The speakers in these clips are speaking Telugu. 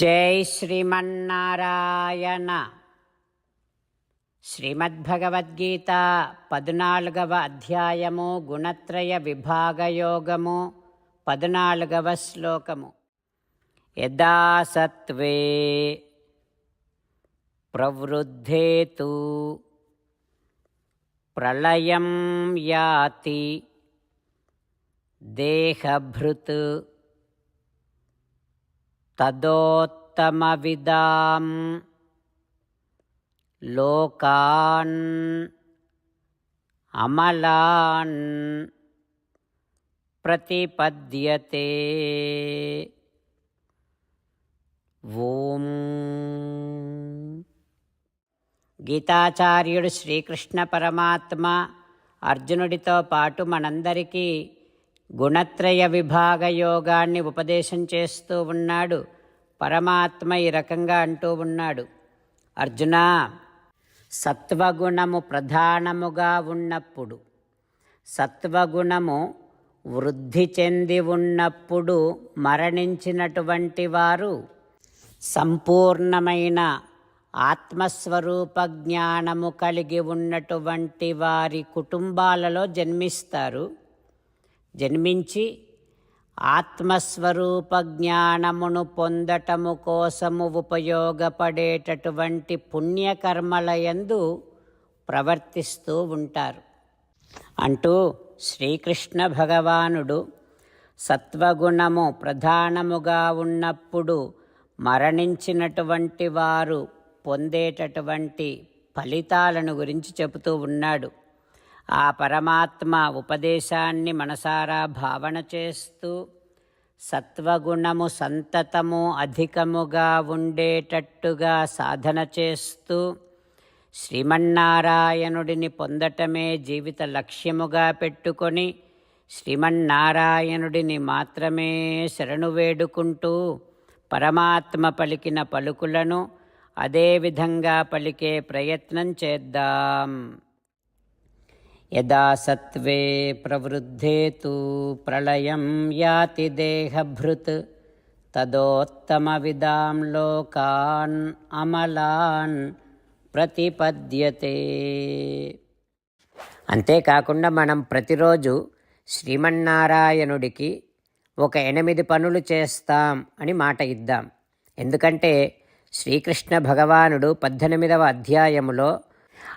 జై శ్రీమన్నారాయణ. శ్రీమద్భగవద్గీత పద్నాలుగవ అధ్యాయము గుణత్రయ విభాగయోగము పద్నాలుగవ శ్లోకము. యదా సత్వే ప్రవృద్ధే ప్రళయం యాతి దేహభృత్ తదోత్తమవిదాం లోకాన్ అమలాన్ ప్రతిపద్యతే ఓం గీతాచార్యుడు శ్రీకృష్ణ పరమాత్మ అర్జునుడితో పాటు మనందరికీ గుణత్రయ విభాగ యోగాన్ని ఉపదేశం చేస్తూ ఉన్నాడు. పరమాత్మ ఈ రకంగా అంటూ ఉన్నాడు. అర్జున సత్వగుణము ప్రధానముగా ఉన్నప్పుడు సత్వగుణము వృద్ధి చెంది ఉన్నప్పుడు మరణించినటువంటి వారు సంపూర్ణమైన ఆత్మస్వరూప జ్ఞానము కలిగి ఉన్నటువంటి వారి కుటుంబాలలో జన్మిస్తారు. జన్మించి ఆత్మస్వరూప జ్ఞానమును పొందటము కోసము ఉపయోగపడేటటువంటి పుణ్యకర్మలయందు ప్రవర్తిస్తూ ఉంటారు. అంటూ శ్రీకృష్ణ భగవానుడు సత్వగుణము ప్రధానముగా ఉన్నప్పుడు మరణించినటువంటి వారు పొందేటటువంటి ఫలితాలను గురించి చెబుతూ ఉన్నాడు. ఆ పరమాత్మ ఉపదేశాన్ని మనసారా భావన చేస్తూ సత్వగుణము సంతతము అధికముగా ఉండేటట్టుగా సాధన చేస్తూ శ్రీమన్నారాయణుడిని పొందటమే జీవిత లక్ష్యముగా పెట్టుకొని శ్రీమన్నారాయణుడిని మాత్రమే శరణు వేడుకుంటూ పరమాత్మ పలికిన పలుకులను అదేవిధంగా పలికే ప్రయత్నం చేద్దాం. యదా సత్వే ప్రవృద్ధే ప్రళయం యాతి దేహభృత్ తదోత్తమవిదాం లోకాన్ అమలాన్ ప్రతిపద్యతే. అంతేకాకుండా మనం ప్రతిరోజు శ్రీమన్నారాయణుడికి ఒక ఎనిమిది పనులు చేస్తాం అని మాట ఇద్దాం. ఎందుకంటే శ్రీకృష్ణ భగవానుడు పద్దెనిమిదవ అధ్యాయములో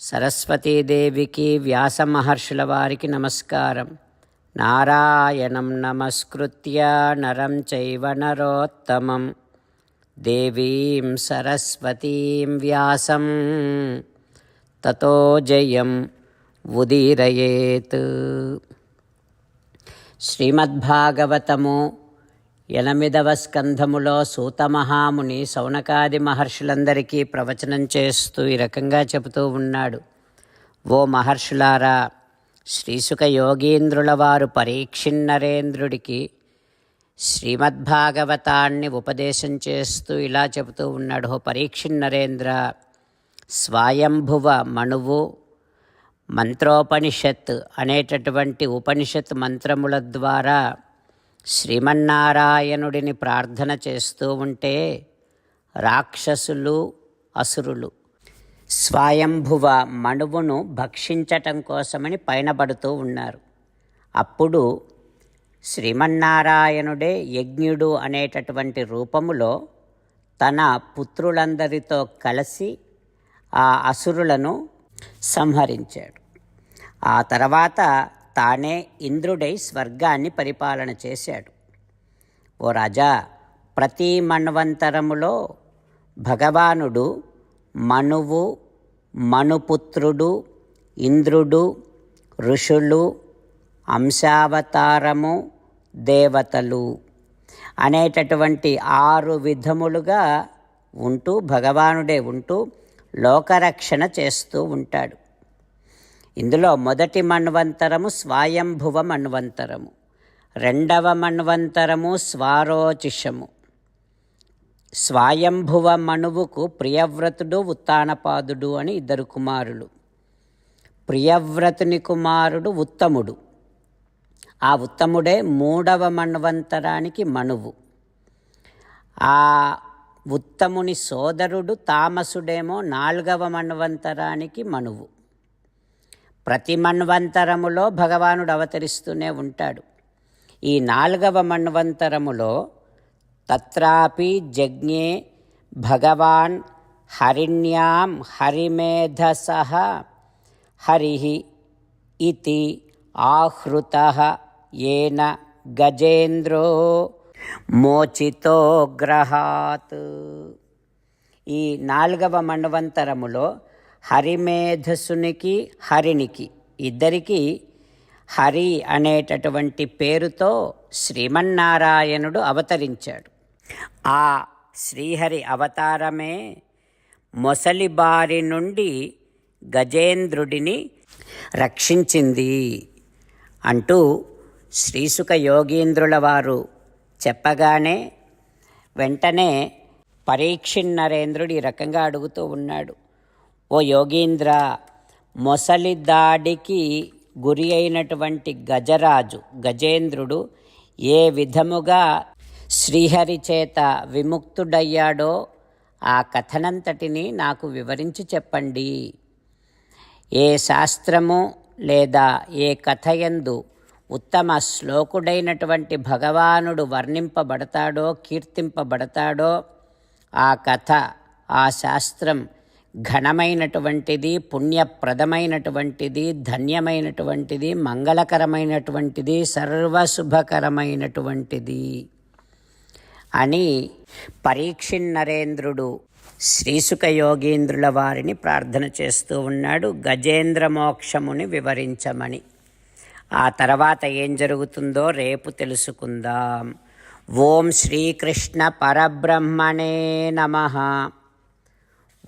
సరస్వతీదేవికి వ్యాసమహర్షుల వారికి నమస్కారం. నారాయణం నమస్కృత్య నరం చైవ నరోత్తమం. దేవీం సరస్వతీం వ్యాసం. తతో జయం ఉదీరయేత్. శ్రీమద్భాగవతము ఎనిమిదవ స్కంధములో సూతమహాముని సౌనకాది మహర్షులందరికీ ప్రవచనం చేస్తూ ఈ రకంగా చెబుతూ ఉన్నాడు. ఓ మహర్షులారా శ్రీసుక యోగీంద్రుల వారు పరీక్షిన్నరేంద్రుడికి శ్రీమద్భాగవతాన్ని ఉపదేశం చేస్తూ ఇలా చెబుతూ ఉన్నాడు. ఓ పరీక్షిన్నరేంద్ర స్వయంభువ మణువు మంత్రోపనిషత్ అనేటటువంటి ఉపనిషత్ మంత్రముల ద్వారా శ్రీమన్నారాయణుడిని ప్రార్థన చేస్తూ ఉంటే రాక్షసులు అసురులు స్వయంభువ మణువును భక్షించటం కోసమని పైనబడుతూ ఉన్నారు. అప్పుడు శ్రీమన్నారాయణుడే యజ్ఞుడు అనేటటువంటి రూపములో తన పుత్రులందరితో కలిసి ఆ అసురులను సంహరించాడు. ఆ తర్వాత తానే ఇంద్రుడై స్వర్గాన్ని పరిపాలన చేశాడు. ఓ రాజా ప్రతి మన్వంతరములో భగవానుడు మనువు మనుపుత్రుడు ఇంద్రుడు ఋషులు అంశావతారము దేవతలు అనేటటువంటి ఆరు విధములుగా ఉంటూ భగవానుడే ఉంటూ లోకరక్షణ చేస్తూ ఉంటాడు. ఇందులో మొదటి మన్వంతరము స్వాయంభువ మన్వంతరము రెండవ మన్వంతరము స్వారోచిషము. స్వయంభువ మనువుకు ప్రియవ్రతుడు ఉత్తానపాదుడు అని ఇద్దరు కుమారులు. ప్రియవ్రతుని కుమారుడు ఉత్తముడు. ఆ ఉత్తముడే మూడవ మన్వంతరానికి మనువు ఆ ఉత్తముని సోదరుడు తామసుడేమో నాలుగవ మన్వంతరానికి మనువు ప్రతి మన్వంతరములో భగవానుడు అవతరిస్తూనే ఉంటాడు. ఈ నాలుగవ మన్వంతరములో తత్రాపి జజ్ఞే భగవాన్ హరిణ్యాం హరిమేధస హరి ఇతి ఆహృత ఏన గజేంద్రో మోచితో గ్రహాత్. ఈ నాలుగవ మన్వంతరములో హరిమేధసునికి హరినికి. ఇద్దరికి హరి అనేటటువంటి పేరుతో శ్రీమన్నారాయణుడు అవతరించాడు. ఆ శ్రీహరి అవతారమే మొసలి బారి నుండి గజేంద్రుడిని రక్షించింది అంటూ శ్రీసుక యోగీంద్రుల వారు చెప్పగానే వెంటనే పరీక్షిన్ నరేంద్రుడు ఈ రకంగా అడుగుతూ ఉన్నాడు. ఓ యోగీంద్ర మొసలి దాడికి గురి అయినటువంటి గజరాజు గజేంద్రుడు ఏ విధముగా శ్రీహరి చేత విముక్తుడయ్యాడో ఆ కథనంతటిని నాకు వివరించి చెప్పండి. ఏ శాస్త్రము లేదా ఏ కథయందు ఉత్తమ శ్లోకుడైనటువంటి భగవానుడు వర్ణింపబడతాడో కీర్తింపబడతాడో ఆ కథ ఆ శాస్త్రం ఘనమైనటువంటిది పుణ్యప్రదమైనటువంటిది ధన్యమైనటువంటిది మంగళకరమైనటువంటిది సర్వశుభకరమైనటువంటిది. అని పరీక్షిన్నరేంద్రుడు శ్రీసుక యోగీంద్రుల వారిని ప్రార్థన చేస్తూ ఉన్నాడు గజేంద్ర మోక్షముని వివరించమని. ఆ తర్వాత ఏం జరుగుతుందో రేపు తెలుసుకుందాం. ఓం శ్రీకృష్ణ పరబ్రహ్మణే నమ.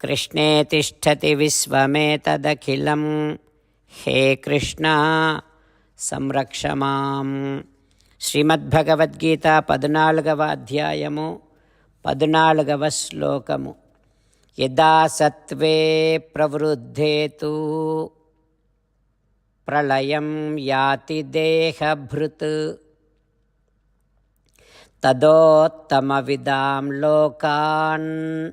కృష్ణే తిష్టతి విశ్వమేతదఖిలం. హే కృష్ణ సంరక్ష మాం. శ్రీమద్భగవద్గీత పద్నాలుగవ అధ్యాయము పద్నాలుగవ శ్లోకము. యదా సత్వే ప్రవృద్ధేతు. ప్రళయం యాతి దేహభృత్. తదోత్తమవిదాం లోకాన్.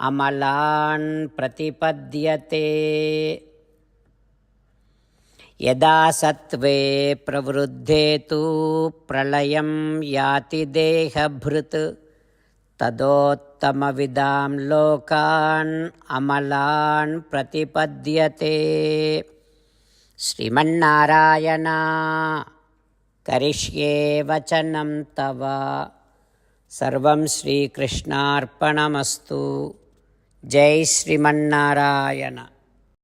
అమలాన్ ప్రతిపద్యతే. యదా సత్వే ప్రవృద్ధే తు ప్రళయం యాతి దేహభృత్ తదోత్తమవిదాం లోకాన్ అమలాన్ ప్రతిపద్యతే. శ్రీమన్నారాయణ కరిష్యే వచనం తవ. సర్వం శ్రీకృష్ణార్పణమస్తు. జై శ్రీమన్నారాయణ.